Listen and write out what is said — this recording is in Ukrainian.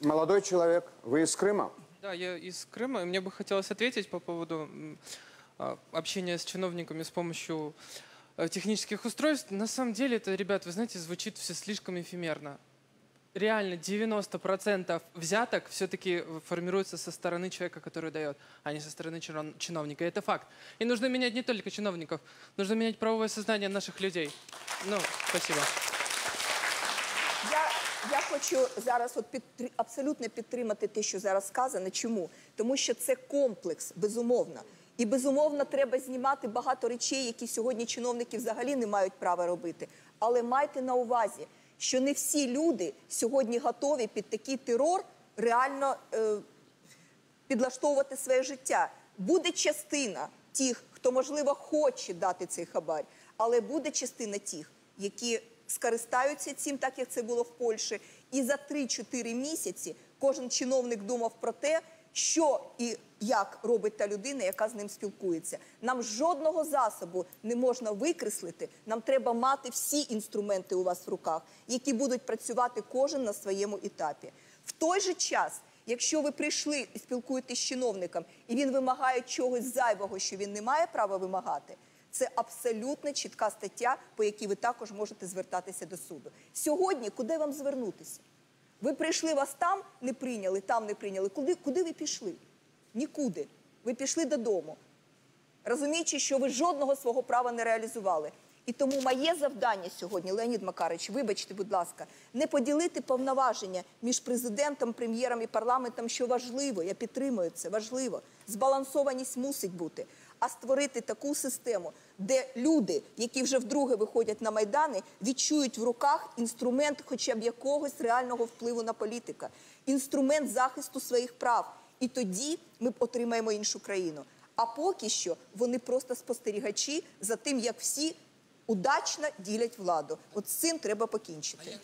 Молодой человек, вы из Крыма? Да, я из Крыма, мне бы хотелось ответить по поводу а, общения с чиновниками с помощью э, технических устройств. На самом деле это, ребят, вы знаете, звучит все слишком эфемерно. Реально 90% взяток все-таки формируется со стороны человека, который дает, а не со стороны чинов- чиновника. И это факт. И нужно менять не только чиновников, нужно менять правовое сознание наших людей. Ну, спасибо. Я, хочу зараз от підтри- абсолютно підтримати те, що зараз сказано. Чому? Тому що це комплекс, безумовно. І безумовно треба знімати багато речей, які сьогодні чиновники взагалі не мають права робити. Але майте на увазі, що не всі люди сьогодні готові під такий терор реально е, підлаштовувати своє життя. Буде частина тих, хто можливо хоче дати цей хабар, але буде частина тих, які скористаються цим, так як це було в Польщі, і за 3-4 місяці кожен чиновник думав про те, що і як робить та людина, яка з ним спілкується. Нам жодного засобу не можна викреслити. Нам треба мати всі інструменти у вас в руках, які будуть працювати кожен на своєму етапі. В той же час Якщо ви прийшли і спілкуєтесь з чиновником, і він вимагає чогось зайвого, що він не має права вимагати, це абсолютно чітка стаття, по якій ви також можете звертатися до суду. Сьогодні куди вам звернутися? Ви прийшли, вас там не прийняли, там не прийняли. Куди, куди ви пішли? Нікуди. Ви пішли додому, розуміючи, що ви жодного свого права не реалізували. І тому моє завдання сьогодні, Леонід Макарович, вибачте, будь ласка, не поділити повноваження між президентом, прем'єром і парламентом, що важливо, я підтримую це, важливо. Збалансованість мусить бути, а створити таку систему, де люди, які вже вдруге виходять на майдани, відчують в руках інструмент, хоча б якогось реального впливу на політика, інструмент захисту своїх прав. І тоді ми отримаємо іншу країну. А поки що вони просто спостерігачі за тим, як всі удачно ділять владу. От з цим треба покінчити.